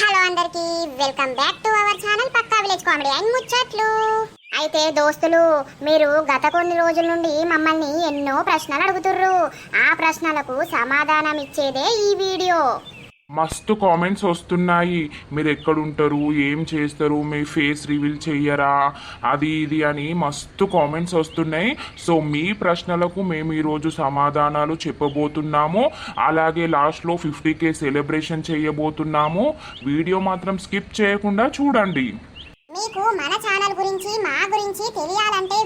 Hello అందరికి welcome back to our channel Pakka village comedy. And ముచ్చట్లు. అయితే దోస్తులు మీరు గత కొన్ని రోజుల నుండి మమ్మల్ని ఎన్నో ప్రశ్నలు అడుగుతుర్రు. ఆ ప్రశ్నలకు సమాధానం ఇచ్చేదే ఈ వీడియో. మస్తు కామెంట్స్ వస్తున్నాయి. మీరు ఎక్కడుంటారు? ఏం చేస్తారు? మీ ఫేస్ రివీల్ చెయ్యరా అది ఇది అని మస్తు కామెంట్స్ వస్తున్నాయి. సో మీ ప్రశ్నలకు మేము ఈరోజు సమాధానాలు చెప్పబోతున్నాము. అలాగే లాస్ట్లో ఫిఫ్టీ కే సెలబ్రేషన్ చేయబోతున్నాము. వీడియో మాత్రం స్కిప్ చేయకుండా చూడండి. మీకు మన ఛానల్ గురించి మా గురించి తెలియాలంటే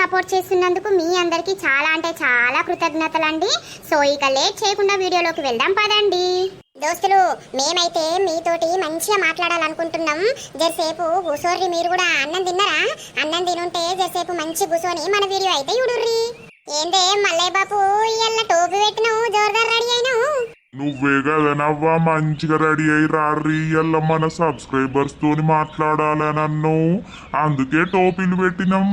సపోర్ట్ చేస్తున్నందుకు మీ అందరికీ చాలా అంటే చాలా కృతజ్ఞతలండి. సో ఇక లేట్ చేయకుండా వీడియోలోకి వెళ్దాం పదండి. దోస్తులు మేమైతే మీతోటి మంచిగా మాట్లాడాలనుకుంటున్నాం. జరసేపు కూసోర్రి మీరు కూడా. అన్నం తిన్నారా? అన్నం తినుంటే జరసేపు మంచి కూసోని మన వీడియో అయితే చూడుర్రి. ఏందే మల్లయ్య బాపు ఇయ్యాల టోపీ పెట్టినావు జోర్దార్ రెడీ అయినావు? నువ్వే కదనవ్వా మంచిగా రెడీ అయి రారి ఇయ్యాల మన సబ్స్క్రైబర్స్ తోని మాట్లాడాలి నన్ను. అందుకే టోపీలు పెట్టినాం.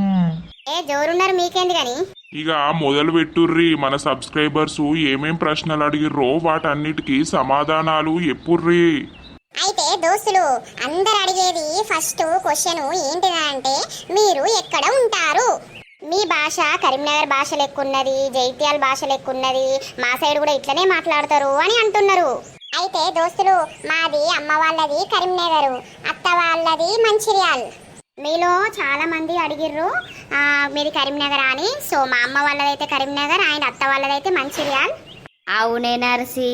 ఏ జోరున్నారు మీకేంది గాని ఇక మొదలు పెట్టుర్రి మన సబ్స్క్రైబర్స్ ఏమేం ప్రశ్నలు అడిగిర్రో వాటన్నిటికీ సమాధానాలు ఎప్పుర్రి. అయితే దోస్తులు అందరు అడిగేది ఫస్ట్ క్వశ్చన్ ఏంటిదంటే మీరు ఎక్కడ ఉంటారు? మీ భాష కరీంనగర్ భాష లెక్కున్నది జైత్యాల భాష లెక్కున్నది మా సైడ్ కూడా ఇట్లనే మాట్లాడతారు అని అంటున్నారు. అయితే దోస్తులు మాది అమ్మ వాళ్ళది కరీంనగర్ అత్త వాళ్ళది మంచిర్యాల్. మీలో చాలా మంది అడిగిర్రు మీది కరీంనగర్ అని. సో మా అమ్మ వాళ్ళదైతే కరీంనగర్ ఆయన అత్త వాళ్ళదైతే మంచిర్యాల్. అవునే నర్సి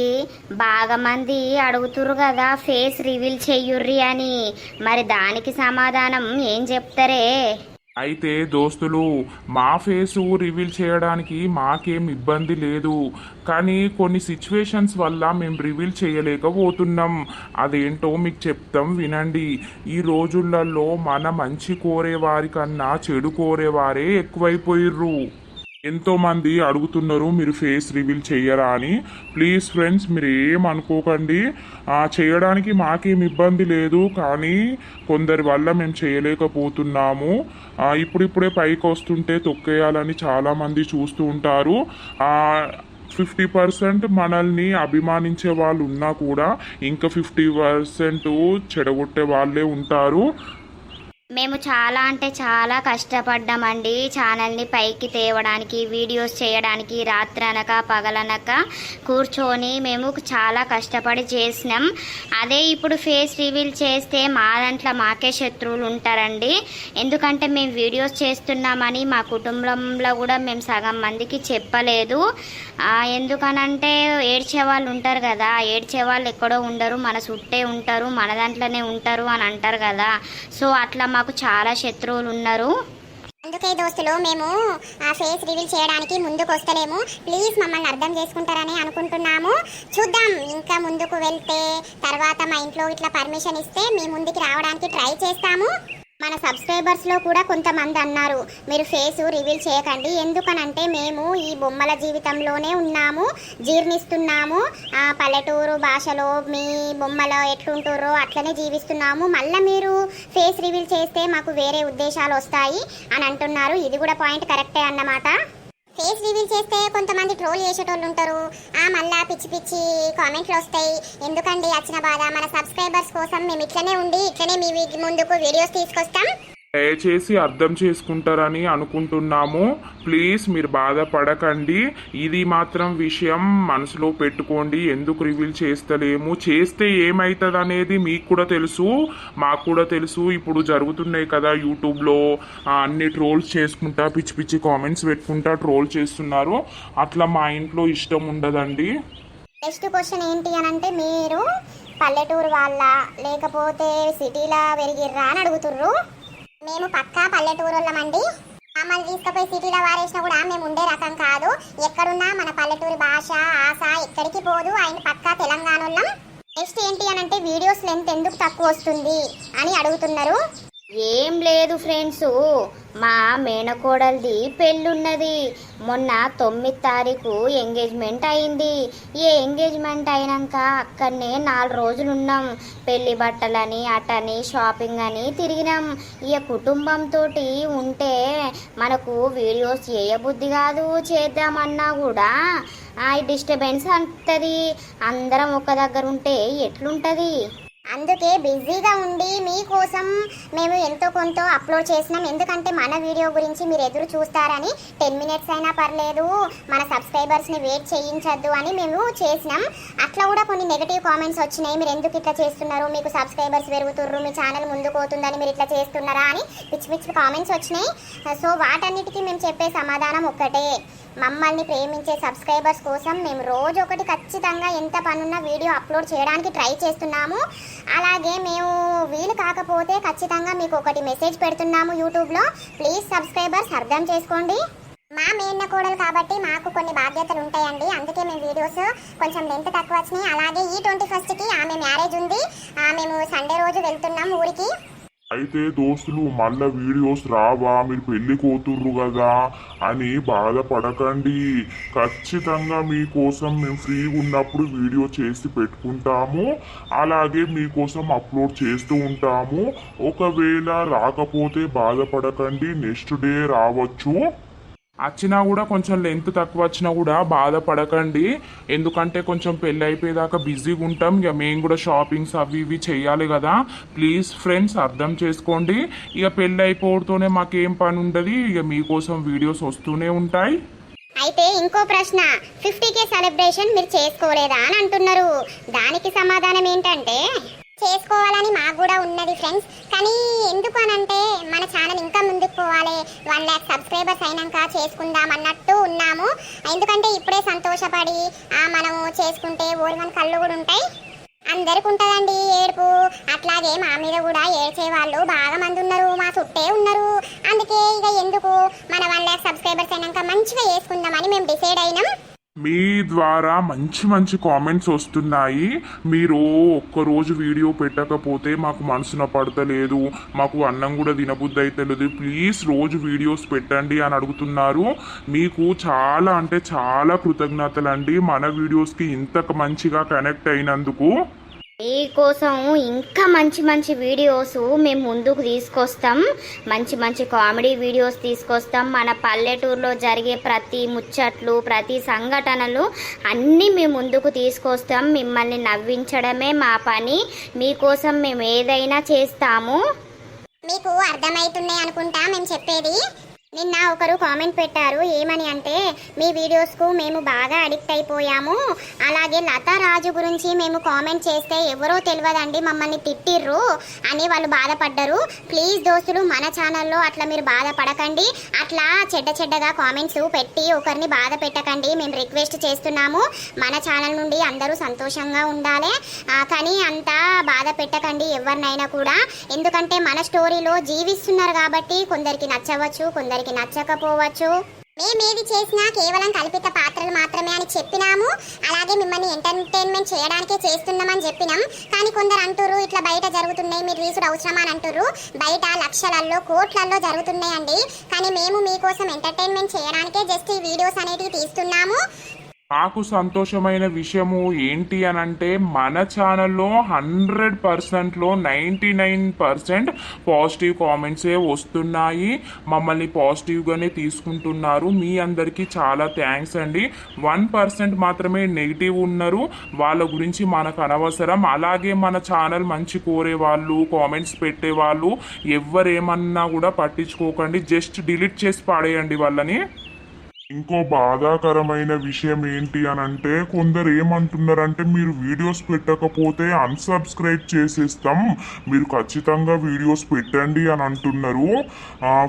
బాగా మంది అడుగుతురు కదా ఫేస్ రివీల్ చెయ్యుర్రి అని. మరి దానికి సమాధానం ఏం చెప్తారే? అయితే దోస్తులు మా ఫేసు రివీల్ చేయడానికి మాకేం ఇబ్బంది లేదు. కానీ కొన్ని సిచ్యువేషన్స్ వల్ల మేము రివీల్ చేయలేకపోతున్నాం. అదేంటో మీకు చెప్తాం వినండి. ఈ రోజులలో మన మంచి కోరేవారి కన్నా చెడు కోరేవారే ఎక్కువైపోయిర్రు. ఎంతో మంది అడుగుతున్నారు మీరు ఫేస్ రివీల్ చేయరా అని. ప్లీజ్ ఫ్రెండ్స్ మీరు ఏమనుకోకండి చేయడానికి మాకేం ఇబ్బంది లేదు కానీ కొందరి వల్ల మేము చేయలేకపోతున్నాము ఇప్పుడిప్పుడే పైకి వస్తుంటే తొక్కేయాలని చాలామంది చూస్తూ ఉంటారు. ఫిఫ్టీ పర్సెంట్ మనల్ని అభిమానించే వాళ్ళు ఉన్నా కూడా ఇంకా ఫిఫ్టీ పర్సెంట్ చెడగొట్టే వాళ్ళే ఉంటారు. మేము చాలా అంటే చాలా కష్టపడ్డామండి ఛానల్ని పైకి తేవడానికి వీడియోస్ చేయడానికి రాత్రనక పగలనక కూర్చొని మేము చాలా కష్టపడి చేసినాం. అదే ఇప్పుడు ఫేస్ రివీల్ చేస్తే మా దాంట్లో మాకే శత్రువులు ఉంటారండి. ఎందుకంటే మేము వీడియోస్ చేస్తున్నామని మా కుటుంబంలో కూడా మేము సగం మందికి చెప్పలేదు. ఎందుకనంటే ఏడ్చే వాళ్ళు ఉంటారు కదా ఏడ్చే వాళ్ళు ఎక్కడో ఉండరు మన చుట్టే ఉంటారు మన దాంట్లోనే ఉంటారు అని అంటారు కదా. సో అట్లా మాకు చాలా శత్రువులు ఉన్నారు. అందుకే దోస్తులు మేము ఆ ఫేస్ రివీల్ చేయడానికి ముందుకు వస్తలేము ప్లీజ్ మమ్మల్ని అర్థం చేసుకుంటారని అనుకుంటున్నాము. చూద్దాం ఇంకా ముందుకు వెళ్తే తర్వాత మా ఇంట్లో ఇట్లా పర్మిషన్ ఇస్తే మీ ముందుకి రావడానికి ట్రై చేస్తాము. మన సబ్స్క్రైబర్స్లో కూడా కొంతమంది అన్నారు. మీరు ఫేస్ రివీల్ చేయకండి. ఎందుకనంటే మేము ఈ బొమ్మల జీవితంలోనే ఉన్నాము జీర్ణిస్తున్నాము. పల్లెటూరు భాషలో మీ బొమ్మలో ఎట్లుంటారో అట్లనే జీవిస్తున్నాము. మళ్ళీ మీరు ఫేస్ రివీల్ చేస్తే మాకు వేరే ఉద్దేశాలు వస్తాయి అని అంటున్నారు. ఇది కూడా పాయింట్ కరెక్టే అన్నమాట. ఫేస్ రివీల్ చేస్తే కొంతమంది ట్రోల్ చేసేటోళ్ళు ఉంటారు. ఆ మళ్ళా పిచ్చి పిచ్చి కామెంట్లు వస్తాయి. ఎందుకండి వచ్చిన బాధ? మన సబ్స్క్రైబర్స్ కోసం మేము ఇట్లనే ఉండి ఇట్లనే మీ ముందుకు వీడియోస్ తీసుకొస్తాం. దయచేసి అర్థం చేసుకుంటారని అనుకుంటున్నాము. ప్లీజ్ మీరు బాధపడకండి. ఇది మాత్రం విషయం మనసులో పెట్టుకోండి. ఎందుకు రివీల్ చేస్తలేము? చేస్తే ఏమవుతుంది అనేది మీకు కూడా తెలుసు. మాకు కూడా తెలుసు. ఇప్పుడు జరుగుతున్నాయి కదా యూట్యూబ్లో అన్ని ట్రోల్స్ చేసుకుంటా పిచ్చి పిచ్చి కామెంట్స్ పెట్టుకుంటా ట్రోల్ చేస్తున్నారు. అట్లా మా ఇంట్లో ఇష్టం ఉండదండి. నెక్స్ట్ క్వశ్చన్ ఏంటి అని అంటే మీరు పల్లెటూరు వాళ్ళ లేకపోతే సిటీలా పెరిగిర్రా అని అడుగుతుర్రు. మేము పక్కా పల్లెటూరు వాళ్ళమండి మమ్మల్ని తీసుకుపోయి సిటీలో వారేసినా కూడా మేము ఉండే రకం కాదు. ఎక్కడున్నా మన పల్లెటూరు భాష ఆశ ఎక్కడికి పోదు. ఆయన పక్కా తెలంగాణ వాళ్ళం నెక్స్ట్ ఏంటి అని అంటే వీడియోస్ లెంత్ ఎందుకు తక్కువ వస్తుంది అని అడుగుతున్నారు. ఏం లేదు ఫ్రెండ్స్. మా మేనకోడలిది పెళ్ళున్నది. మొన్న తొమ్మిది తారీఖు ఎంగేజ్మెంట్ అయింది. ఈ ఎంగేజ్మెంట్ అయినాక అక్కడనే నాలుగు రోజులు ఉన్నాం పెళ్ళి బట్టలని అటని షాపింగ్ అని తిరిగినాం. ఇక కుటుంబంతో ఉంటే మనకు వీడియోస్ చేయబుద్ధి కాదు. చేద్దామన్నా కూడా ఆ డిస్టర్బెన్స్ అంతది. అందరం ఒక దగ్గర ఉంటే ఎట్లుంటుంది? అందుకే బిజీగా ఉండి మీకోసం మేము ఎంతో కొంత అప్లోడ్ చేసినాం. ఎందుకంటే మన వీడియో గురించి మీరు ఎదురు చూస్తారని టెన్ మినిట్స్ అయినా పర్లేదు మన సబ్స్క్రైబర్స్ని వెయిట్ చేయించద్దు అని మేము చేసినాం. అట్లా కూడా కొన్ని నెగిటివ్ కామెంట్స్ వచ్చినాయి. మీరు ఎందుకు ఇట్లా చేస్తున్నారు? మీకు సబ్స్క్రైబర్స్ పెరుగుతుర్రు మీ ఛానల్ ముందుకోతుందని మీరు ఇట్లా చేస్తున్నారా అని పిచ్చి పిచ్చి కామెంట్స్ వచ్చినాయి. సో వాటన్నిటికీ మేము చెప్పే సమాధానం ఒక్కటే. మమ్మల్ని ప్రేమించే సబ్స్క్రైబర్స్ కోసం మేము రోజు ఒకటి ఖచ్చితంగా ఎంత పనున్న వీడియో అప్లోడ్ చేయడానికి ట్రై చేస్తున్నాము. అలాగే మేము వీలు కాకపోతే ఖచ్చితంగా మీకు ఒకటి మెసేజ్ పెడుతున్నాము యూట్యూబ్లో. ప్లీజ్ సబ్స్క్రైబర్స్ అర్థం చేసుకోండి. మా మేన్న కోడలు కాబట్టి మాకు కొన్ని బాధ్యతలు ఉంటాయండి. అందుకే మేము వీడియోస్ కొంచెం లెంత్ తక్కువ వచ్చినాయి. అలాగే ఈ ట్వంటీ ఫస్ట్కి ఆమె మ్యారేజ్ ఉంది. మేము సండే రోజు వెళ్తున్నాం ఊరికి. అయితే దోస్తులు మళ్ళా వీడియోస్ రావా? మీరు పెళ్ళి కూతుర్రు కదా అని బాధపడకండి. ఖచ్చితంగా మీకోసం మేము ఫ్రీగా ఉన్నప్పుడు వీడియో చేసి పెట్టుకుంటాము. అలాగే మీకోసం అప్లోడ్ చేస్తూ ఉంటాము. ఒకవేళ రాకపోతే బాధపడకండి. నెక్స్ట్ డే రావచ్చు. వచ్చినా కూడా కొంచెం లెంత్ తక్కువ వచ్చినా కూడా బాధపడకండి. ఎందుకంటే కొంచెం పెళ్ళి అయిపోయేదాకా బిజీగా ఉంటాం. ఇక మేము కూడా షాపింగ్స్ అవి ఇవి చేయాలి కదా. ప్లీజ్ ఫ్రెండ్స్ అర్థం చేసుకోండి. ఇక పెళ్ళి అయిపోవడంతోనే మాకేం పని ఉండదు. ఇక మీకోసం వీడియోస్ వస్తూనే ఉంటాయి. అయితే ఇంకో ప్రశ్న. ఫిఫ్టీ కే సెలబ్రేషన్ మీరు చేసుకోలేదా అని అంటున్నారు. దానికి సమాధానం ఏంటంటే చేసుకోవాలని మాకు కూడా ఉన్నది ఫ్రెండ్స్ కానీ ఎందుకు అనంటే మన ఛానల్ ఇంకా ముందుకు పోవాలి. వన్ ల్యాక్ సబ్స్క్రైబర్స్ అయినాక చేసుకుందాం అన్నట్టు ఉన్నాము. ఎందుకంటే ఇప్పుడే సంతోషపడి మనము చేసుకుంటే ఓరివన్ కళ్ళు కూడా ఉంటాయి. అందరికి ఉంటుందండి ఏడుపు. అట్లాగే మా మీద కూడా ఏడ్చే వాళ్ళు బాగా మంది ఉన్నారు మా చుట్టే ఉన్నారు. అందుకే ఇక ఎందుకు మన వన్ ల్యాక్ సబ్స్క్రైబర్స్ అయినాక మంచిగా చేసుకుందామని మేము డిసైడ్ అయినాం. మీ ద్వారా మంచి మంచి కామెంట్స్ వస్తున్నాయి. మీరు ఒక్కరోజు వీడియో పెట్టకపోతే మాకు మనసున పడతలేదు. మాకు అన్నం కూడా తినబుద్ధి అవుతలేదు ప్లీజ్ రోజు వీడియోస్ పెట్టండి అని అడుగుతున్నారు. మీకు చాలా అంటే చాలా కృతజ్ఞతలు అండి మన వీడియోస్కి ఇంత మంచిగా కనెక్ట్ అయినందుకు. మీకోసం ఇంకా మంచి మంచి వీడియోస్ మేము ముందుకు తీసుకొస్తాం. మంచి మంచి కామెడీ వీడియోస్ తీసుకొస్తాం. మన పల్లెటూరులో జరిగే ప్రతి ముచ్చట్లు ప్రతి సంఘటనలు అన్నీ మేము ముందుకు తీసుకొస్తాం. మిమ్మల్ని నవ్వించడమే మా పని. మీకోసం మేము ఏదైనా చేస్తాము. మీకు అర్థమవుతున్నాయి అనుకుంటా మేము చెప్పేది. నిన్న ఒకరు కామెంట్ పెట్టారు ఏమని అంటే మీ వీడియోస్కు మేము బాగా అడిక్ట్ అయిపోయాము. అలాగే లతా రాజు గురించి మేము కామెంట్ చేస్తే ఎవరో తెలియదండి మమ్మల్ని తిట్టిర్రు అని వాళ్ళు బాధపడ్డారు. ప్లీజ్ దోస్తులు మన ఛానల్లో అట్లా మీరు బాధపడకండి. అట్లా చెడ్డ చెడ్డగా కామెంట్స్ పెట్టి ఒకరిని బాధ పెట్టకండి. మేము రిక్వెస్ట్ చేస్తున్నాము. మన ఛానల్ నుండి అందరూ సంతోషంగా ఉండాలి. కానీ అంత బాధ పెట్టకండి ఎవరినైనా కూడా. ఎందుకంటే మన స్టోరీలో జీవిస్తున్నారు కాబట్టి కొందరికి నచ్చవచ్చు కొందరికి నచ్చకపోవచ్చు. మేమేది చేసినా కేవలం కల్పిత పాత్రలు మాత్రమే అని చెప్పినాము. అలాగే మిమ్మల్ని ఎంటర్టైన్మెంట్ చేయడానికే చేస్తున్నామని చెప్పినాం. కానీ కొందరు అంటురు ఇట్లా బయట జరుగుతున్నాయి మీరు రీసుడు అవసరమా అని అంటురు బయట లక్షలల్లో కోట్లల్లో జరుగుతున్నాయండి. కానీ మేము మీకోసం ఎంటర్టైన్మెంట్ చేయడానికే జస్ట్ ఈ వీడియోస్ అనేటివి తీస్తున్నాము. నాకు సంతోషమైన విషయము ఏంటి అని అంటే మన ఛానల్లో హండ్రెడ్ పర్సెంట్లో నైంటీ నైన్ పర్సెంట్ పాజిటివ్ కామెంట్సే వస్తున్నాయి. మమ్మల్ని పాజిటివ్గానే తీసుకుంటున్నారు. మీ అందరికీ చాలా థ్యాంక్స్ అండి. వన్ పర్సెంట్ మాత్రమే నెగిటివ్ ఉన్నారు. వాళ్ళ గురించి మనకు అనవసరం. అలాగే మన ఛానల్ మంచి కోరే వాళ్ళు కామెంట్స్ పెట్టే వాళ్ళు ఎవరేమన్నా కూడా పట్టించుకోకండి. జస్ట్ డిలీట్ చేసి పాడేయండి వాళ్ళని. ఇంకో బాధాకరమైన విషయం ఏంటి అని అంటే కొందరు ఏమంటున్నారంటే మీరు వీడియోస్ పెట్టకపోతే అన్సబ్స్క్రైబ్ చేసేస్తాం. మీరు ఖచ్చితంగా వీడియోస్ పెట్టండి అని అంటున్నారు.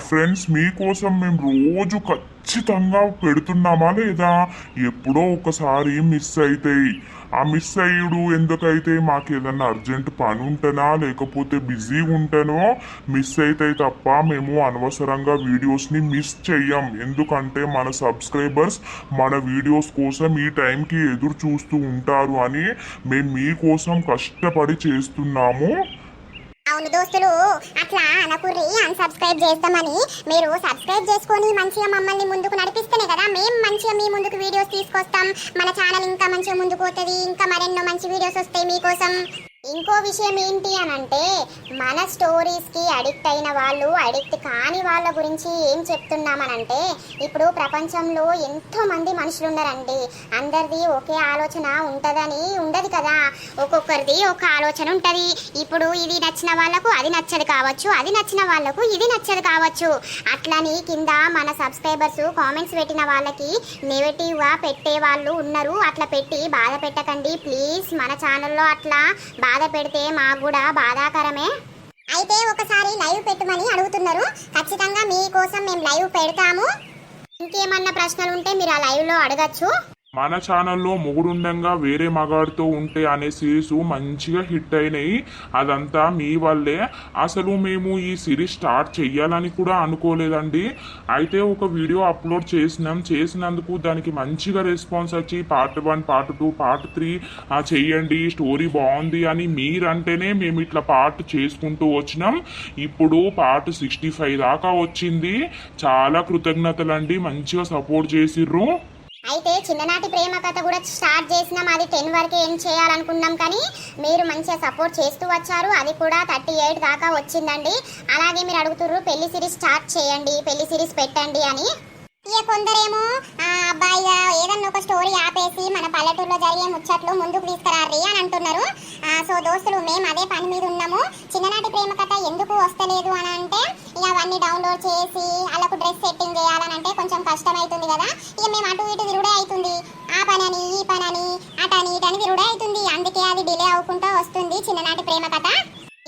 ఫ్రెండ్స్ మీకోసం మేము రోజు ఖచ్చితంగా పెడుతున్నామా లేదా? ఎప్పుడో ఒకసారి మిస్ అవుతాయి ఆ మిస్ అయ్యుడు ఎందుకైతే మాకు ఏదన్నా అర్జెంట్ పని ఉంటనా లేకపోతే బిజీ ఉంటనో మిస్ అయితే తప్ప మేము అనవసరంగా వీడియోస్ని మిస్ చెయ్యం. ఎందుకంటే మన సబ్స్క్రైబర్స్ మన వీడియోస్ కోసం ఈ టైంకి ఎదురు చూస్తూ ఉంటారు అని మేము మీకోసం కష్టపడి చేస్తున్నాము. అవును దోస్తులు అట్లా అనకుర్రి అన్సబ్స్క్రైబ్ చేద్దామని మీరు సబ్స్క్రైబ్ చేసుకొని మంచిగా మమ్మల్ని ముందుకు నడిపిస్తేనే కదా మేము మంచిగా మీ ముందుకు వీడియోస్ తీసుకొస్తాం. మన ఛానల్ ఇంకా మంచిగా ముందుకు పోతుంది. ఇంకా మరెన్నో మంచి వీడియోస్ వస్తాయి మీకోసం. ఇంకో విషయం ఏంటి అని అంటే మన స్టోరీస్కి అడిక్ట్ అయిన వాళ్ళు అడిక్ట్ కాని వాళ్ళ గురించి ఏం చెప్తున్నామనంటే ఇప్పుడు ప్రపంచంలో ఎంతోమంది మనుషులు ఉన్నారండి అందరిది ఒకే ఆలోచన ఉంటుందని ఉండదు కదా. ఒక్కొక్కరిది ఒక ఆలోచన ఉంటుంది. ఇప్పుడు ఇది నచ్చిన వాళ్ళకు అది నచ్చదు కావచ్చు అది నచ్చిన వాళ్ళకు ఇది నచ్చదు కావచ్చు. అట్లని కింద మన సబ్స్క్రైబర్స్ కామెంట్స్ పెట్టిన వాళ్ళకి నెగటివ్గా పెట్టే వాళ్ళు ఉన్నారు. అట్లా పెట్టి బాధ పెట్టకండి. ప్లీజ్ మన ఛానల్లో అట్లా బాధ బాధ పెడితే మాకు కూడా బాధాకరమే. అయితే ఒకసారి లైవ్ పెట్టమని అడుగుతున్నారు. ఖచ్చితంగా మీకోసం మేము లైవ్ పెడతాము. ఇంకేమన్నా ప్రశ్నలు ఉంటే మీరు ఆ లైవ్లో అడగచ్చు. మన ఛానల్లో మొగుడుండంగా వేరే మగాడితో ఉంటే అనే సిరీస్ మంచిగా హిట్ అయినాయి. అదంతా మీ వల్లే. అసలు మేము ఈ సిరీస్ స్టార్ట్ చెయ్యాలని కూడా అనుకోలేదండి. అయితే ఒక వీడియో అప్లోడ్ చేసినాం. చేసినందుకు దానికి మంచిగా రెస్పాన్స్ వచ్చి part one part two part three చెయ్యండి స్టోరీ బాగుంది అని మీరంటేనే మేము ఇట్లా పార్ట్ చేసుకుంటూ వచ్చినాం. ఇప్పుడు పార్ట్ సిక్స్టీ ఫైవ్ దాకా వచ్చింది. చాలా కృతజ్ఞతలండి. మంచిగా సపోర్ట్ చేసిర్రు. అయితే చిన్ననాటి ప్రేమ కథ కూడా స్టార్ట్ చేసినాం. అది టెన్ వరకే ఏం చేయాలనుకున్నాం కానీ మీరు మంచిగా సపోర్ట్ చేస్తూ వచ్చారు. అది కూడా థర్టీ ఎయిట్ దాకా వచ్చిందండి. అలాగే మీరు అడుగుతుర్రు పెళ్ళి సిరీస్ స్టార్ట్ చేయండి పెళ్ళి సిరీస్ పెట్టండి అని. ఇక కొందరేమో అబ్బాయి ఏదన్నా ఒక స్టోరీ ఆపేసి మన పల్లెటూరులో జరిగే ముచ్చట్లు ముందుకు తీసుకురారి అని అంటున్నారు. సో దోస్తులు మేము అదే పని మీద ఉన్నాము. చిన్ననాటి ప్రేమ కథ ఎందుకు వస్తలేదు అని అంటే ఇక అవన్నీ డౌన్లోడ్ చేసి వాళ్ళకు డ్రెస్ సెట్టింగ్ చేయాలని అంటే కొంచెం కష్టం అవుతుంది కదా. ఇక మేము అటు ప్రేమ కథ?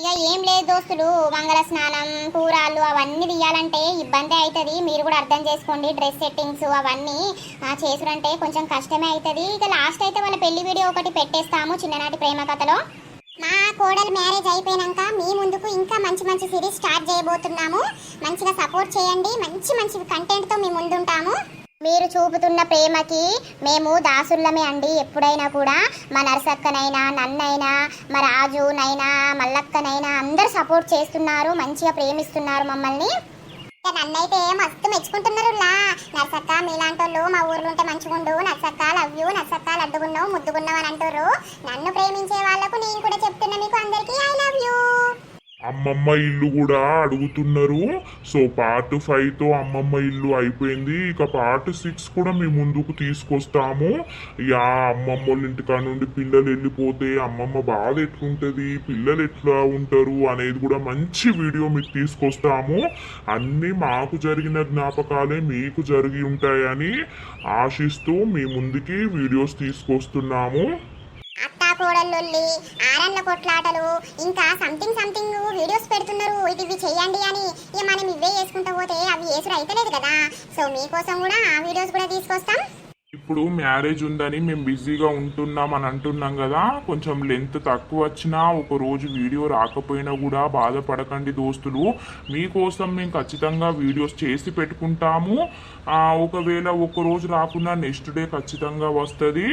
ఇక ఏం లేదు దోస్తులు మంగళ స్నానం కూరాలు అవన్నీ తీయాలంటే ఇబ్బంది అవుతుంది మీరు కూడా అర్థం చేసుకోండి డ్రెస్ సెట్టింగ్స్ అవన్నీ చేసుకుంటే చేసుడంటే కొంచెం కష్టమే అవుతుంది ఇక లాస్ట్ అయితే వాళ్ళ పెళ్ళి వీడియో ఒకటి పెట్టేస్తాము చిన్ననాటి ప్రేమ కథలో. మా కోడలు మ్యారేజ్ అయిపోయినాక మీ ముందుకు ఇంకా మంచి మంచి సిరీస్ స్టార్ట్ చేయబోతున్నాము. మంచిగా సపోర్ట్ చేయండి. మంచి మంచి కంటెంట్తో మీ ముందుంటాము. మీరు చూపుతున్న ప్రేమకి మేము దాసుల్లమే అండి. ఎప్పుడైనా కూడా మా నరసక్కనైనా నన్నైనా మా రాజునైనా మల్లక్కనైనా అందరు సపోర్ట్ చేస్తున్నారు మంచిగా ప్రేమిస్తున్నారు మమ్మల్ని. నన్నైతే మస్తు మెచ్చుకుంటున్నారు నర్సక్క మీలాంటి వాళ్ళు మా ఊర్లో ఉంటే మంచిగుండు నర్సక్క లవ్ యూ నర్సక్క లడ్డుగున్నావు ముద్దుగున్నావు అని అంటారు. నన్ను ప్రేమించే వాళ్ళకు నేను కూడా చెప్తున్నా మీకు అందరికీ ఐ లవ్ యూ అమ్మమ్మ ఇల్లు కూడా అడుగుతున్నారు. సో పార్ట్ ఫైవ్తో అమ్మమ్మ ఇల్లు అయిపోయింది. ఇక పార్ట్ సిక్స్ కూడా మీ ముందుకు తీసుకొస్తాము. యా అమ్మమ్మ వాళ్ళ ఇంటికాడ నుండి పిల్లలు వెళ్ళిపోతే అమ్మమ్మ బాధ ఎట్లుంటుంది పిల్లలు ఎట్లా ఉంటారు అనేది కూడా మంచి వీడియో మీకు తీసుకొస్తాము. అన్నీ మాకు జరిగిన జ్ఞాపకాలే మీకు జరిగి ఉంటాయని ఆశిస్తూ మీ ముందుకి వీడియోస్ తీసుకొస్తున్నాము. కోడళ్ళొల్లి ఆరన్ల కొట్లాటలు ఇంకా సంథింగ్ సంథింగ్ వీడియోస్ పెడుతున్నారు. ఇది ఇవి చేయండి అని ఇక మనం ఇవే చేసుకుంటూ పోతే అవి చేసుడు అయితలేదు కదా. సో మీకోసం కూడా ఆ వీడియోస్ కూడా తీసుకొస్తాం. ఇప్పుడు మ్యారేజ్ ఉందని మేము బిజీగా ఉంటున్నాం అని అంటున్నాం కదా కొంచెం లెంత్ తక్కువ వచ్చినా ఒక రోజు వీడియో రాకపోయినా కూడా బాధపడకండి దోస్తులు. మీకోసం మేము ఖచ్చితంగా వీడియోస్ చేసి పెట్టుకుంటాము. ఒకవేళ ఒక రోజు రాకుండా నెక్స్ట్ డే ఖచ్చితంగా వస్తుంది.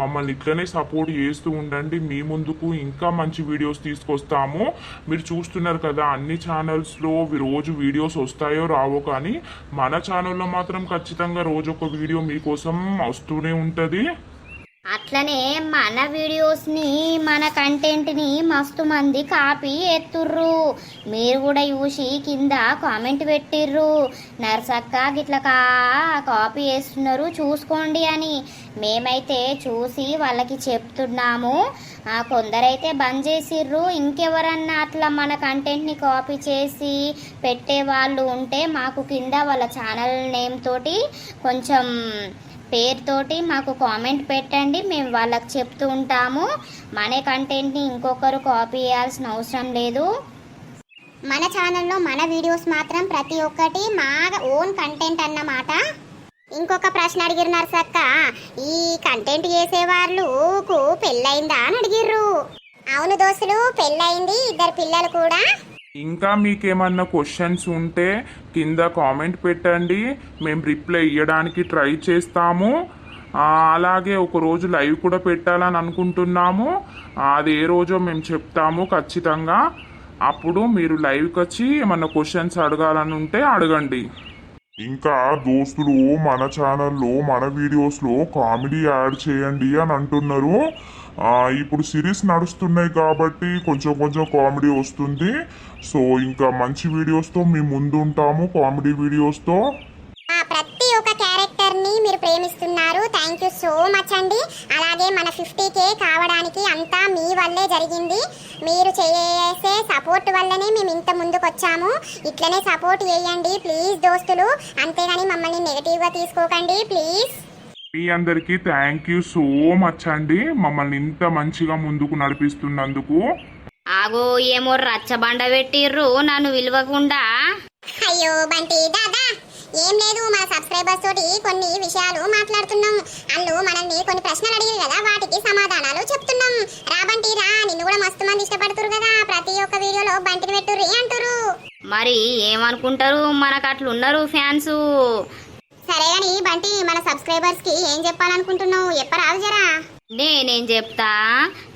మమ్మల్ని ఇట్లనే సపోర్ట్ చేస్తూ ఉండండి. మీ ముందుకు ఇంకా మంచి వీడియోస్ తీసుకొస్తాము. మీరు చూస్తున్నారు కదా అన్ని ఛానల్స్లో రోజు వీడియోస్ వస్తాయో రావో కానీ మన ఛానల్లో మాత్రం ఖచ్చితంగా రోజు ఒక వీడియో మీకోసం వస్తూనే ఉంటుంది. అట్లనే మన వీడియోస్ని మన కంటెంట్ని మస్తు మంది కాపీ ఎత్తుర్రు మీరు కూడా చూసి కింద కామెంట్ పెట్టిర్రు. నర్సక్క గిట్లా కా కాపీ వేస్తున్నారు చూసుకోండి అని. మేమైతే చూసి వాళ్ళకి చెప్తున్నాము. కొందరైతే బంద్ చేసిర్రు. ఇంకెవరన్నా అట్లా మన కంటెంట్ని కాపీ చేసి పెట్టే వాళ్ళు ఉంటే మాకు కింద వాళ్ళ ఛానల్ నేమ్ తోటి కొంచెం పేరుతోటి మాకు కామెంట్ పెట్టండి మేము వాళ్ళకి చెప్తూ ఉంటాము. మన కంటెంట్ని ఇంకొకరు కాపీ చేయాల్సిన అవసరం లేదు. మన ఛానల్లో మన వీడియోస్ మాత్రం ప్రతి ఒక్కటి మా ఓన్ కంటెంట్ అన్నమాట. ఇంకొక ప్రశ్న అడిగిరు నర్సక్క. ఈ కంటెంట్ చేసే వాళ్ళకు పెళ్ళయిందా అని అడిగిర్రు. అవును దోస్తులు పెళ్ళయింది ఇద్దరు పిల్లలు కూడా. ఇంకా మీకేమన్నా క్వశ్చన్స్ ఉంటే కింద కామెంట్ పెట్టండి. మేము రిప్లై ఇవ్వడానికి ట్రై చేస్తాము. అలాగే ఒక రోజు లైవ్ కూడా పెట్టాలని అనుకుంటున్నాము. అది ఏ రోజో మేము చెప్తాము ఖచ్చితంగా. అప్పుడు మీరు లైవ్కి వచ్చి ఏమన్నా క్వశ్చన్స్ అడగాలని ఉంటే అడగండి. ఇంకా దోస్తులు మన ఛానల్లో మన వీడియోస్లో కామెడీ యాడ్ చేయండి అని అంటున్నారు. ఆ, ఇప్పుడు సిరీస్ నడుస్తున్నాయి కాబట్టి కొంచెం కొంచెం కామెడీ వస్తుంది. సో ఇంకా మంచి వీడియోస్తో మీ ముందు ఉంటాము కామెడీ వీడియోస్తో. ప్రతి ఒక్క క్యారెక్టర్ని మీరు ప్రేమిస్తున్నారు. థ్యాంక్ యూ సో మచ్ అండి. అలాగే మన ఫిఫ్టీ కే కావడానికి అంతా మీ వల్లే జరిగింది. మీరు చేసే సపోర్ట్ వల్లనే మేము ఇంత ముందుకు వచ్చాము ఇట్లనే సపోర్ట్ చేయండి ప్లీజ్ దోస్తులు. అంతేగాని మమ్మల్ని నెగటివ్గా తీసుకోకండి ప్లీజ్. మీ అందరికీ థ్యాంక్ యూ సో మచ్ అండి. మమ్మల్ని ఇంత మంచిగా ముందుకు నడిపిస్తున్నందుకు. ఆగో ఏమో రచ్చబండ పెట్టిర్రు నన్ను విలువకుండా. అయ్యో బంటి దాదా. ఏం లేదు మన సబ్స్క్రైబర్స్ తోటి కొన్ని విషయాలు మాట్లాడుతున్నాం. వాళ్ళు మనల్ని కొన్ని ప్రశ్నలు అడిగారు కదా వాటికి సమాధానాలు చెప్తున్నాం. రా బంటి రా. నిన్ను కూడా మస్తు మంది ఇష్టపడుతురు కదా ప్రతి ఒక్క వీడియోలో బంటిని పెట్టుర్రి అంటురు మరి ఏమనుకుంటారు? మనకు అట్లున్నారు ఫ్యాన్స్. సరే అని బంటి మన సబ్స్క్రైబర్స్కి ఏం చెప్పాలనుకుంటున్నావు? ఎప్పరాదు జరా. నేనేం చెప్తా?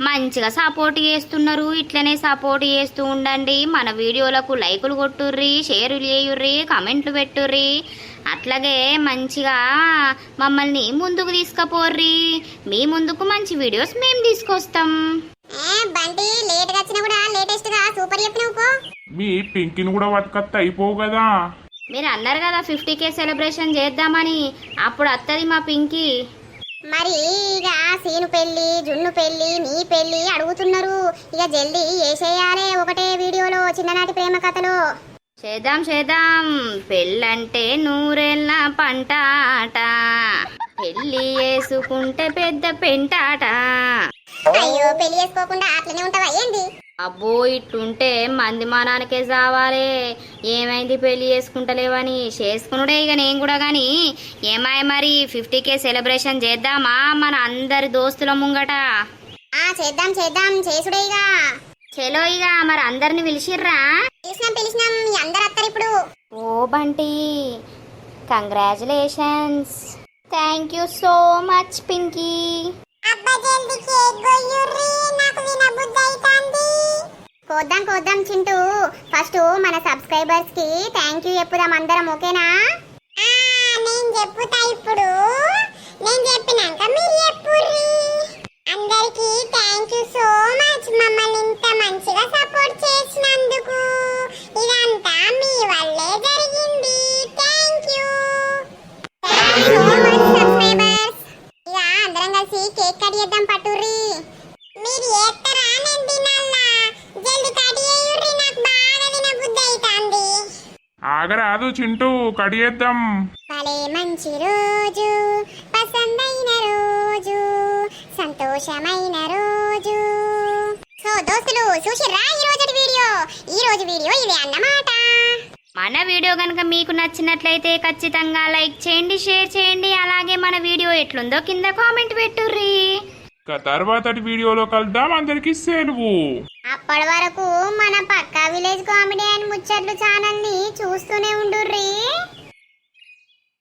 మంచిగా సపోర్ట్ చేస్తున్నారు. ఇట్లనే సపోర్ట్ చేస్తూ ఉండండి. మన వీడియోలకు లైకులు కొట్టుర్రి షేర్లు చేయుర్రి కమెంట్లు పెట్టుర్రి. అట్లాగే మంచిగా మమ్మల్ని ముందుకు తీసుకుపోర్రి. మీ ముందుకు మంచి వీడియోస్ మేము తీసుకొస్తాం. ఏ బంటి లేట్గా వచ్చినా కూడా లేటెస్ట్గా సూపర్ చెప్పినావు పో. మీ పింకిని కూడా వతకత్త అయిపోవు కదా. మీరు అన్నారు కదా ఫిఫ్టీ కే సెలబ్రేషన్ చేద్దామని. అప్పుడు అత్తది మా పింకీ. మరి ఇక సీను పెళ్ళి జున్ను పెళ్ళి నీ పెళ్ళి అడుగుతున్నారు. ఇక జల్దీ వేసేయాలే ఒకటే వీడియోలో చిన్ననాటి ప్రేమ కథలో. చేద్దాం చేద్దాం. పెళ్ళంటే నూరేళ్ళ పంట ఆట పెళ్ళి వేసుకుంటే పెద్ద పెంటాట. అయ్యో పెళ్ళి చేసుకోకుండా అట్లనే ఉంటావా? ఏంది? అబ్బో ఇట్లుంటే మంది మానానికే చావాలే ఏమైంది పెళ్ళి చేసుకుంటలేవని? చేసుకునుడే ఇక నేను కూడా గాని. ఏమాయ మరి ఫిఫ్టీ కే సెలబ్రేషన్ చేద్దామా మన అందరి దోస్తుల ముంగట? ఆ చేద్దాం చేద్దాం. చేసుడేగా చలో ఇక మరి అందరిని పిలిచిర్రా? పిలిచినాం పిలిచినాం. మీ అందరు అత్తరు ఇప్పుడు. ఓ Bunty congratulations. Thank you so much Pinky. అబ్బా జల్ది కేక్ గొయ్యుర్రి నాకు కోద్దాం కోద్దాం చింటూ. ఫస్ట్ మన సబ్స్క్రైబర్స్కి థ్యాంక్ యూ చెప్పుదాం అందరం ఓకేనా? నేను చెప్పుతా ఇప్పుడు. నేను చెప్పినాక మీరు చెప్పుర్రి. అందరికి థ్యాంక్ యూ సో మచ్ మమ్మల్ని ఇంత మంచిగా సపోర్ట్ చేసినందుకు ఇదంతా మీ వల్లే జరిగింది. Thank you thank you so much subscribers ఇక అందరం కలిసి కేక్ కట్ చేద్దాం పట్టుర్రి. మీరు చేస్తారా నేను తినాలా? ఆగరాదు చింటూ కడియేద్దాం. భలే మంచి రోజు పసందైన రోజు సంతోషమైన రోజు. సో దోస్తులు చూసిర్రా ఈ రోజు వీడియో? ఈ రోజు వీడియో ఇదే అన్నమాట. మన వీడియో కనుక మీకు నచ్చినట్లయితే ఖచ్చితంగా లైక్ చేయండి షేర్ చేయండి. అలాగే మన వీడియో ఎట్లుందో కింద కామెంట్ పెట్టుర్రి. ఇక తర్వాతటి వీడియోలో కలుద్దాం అందరికీ సెలవు. అప్పటి వరకు మన పక్కా విలేజ్ కామెడీ అండ్ ముచ్చట్లు ఛానల్ని చూస్తూనే ఉండుర్రీ.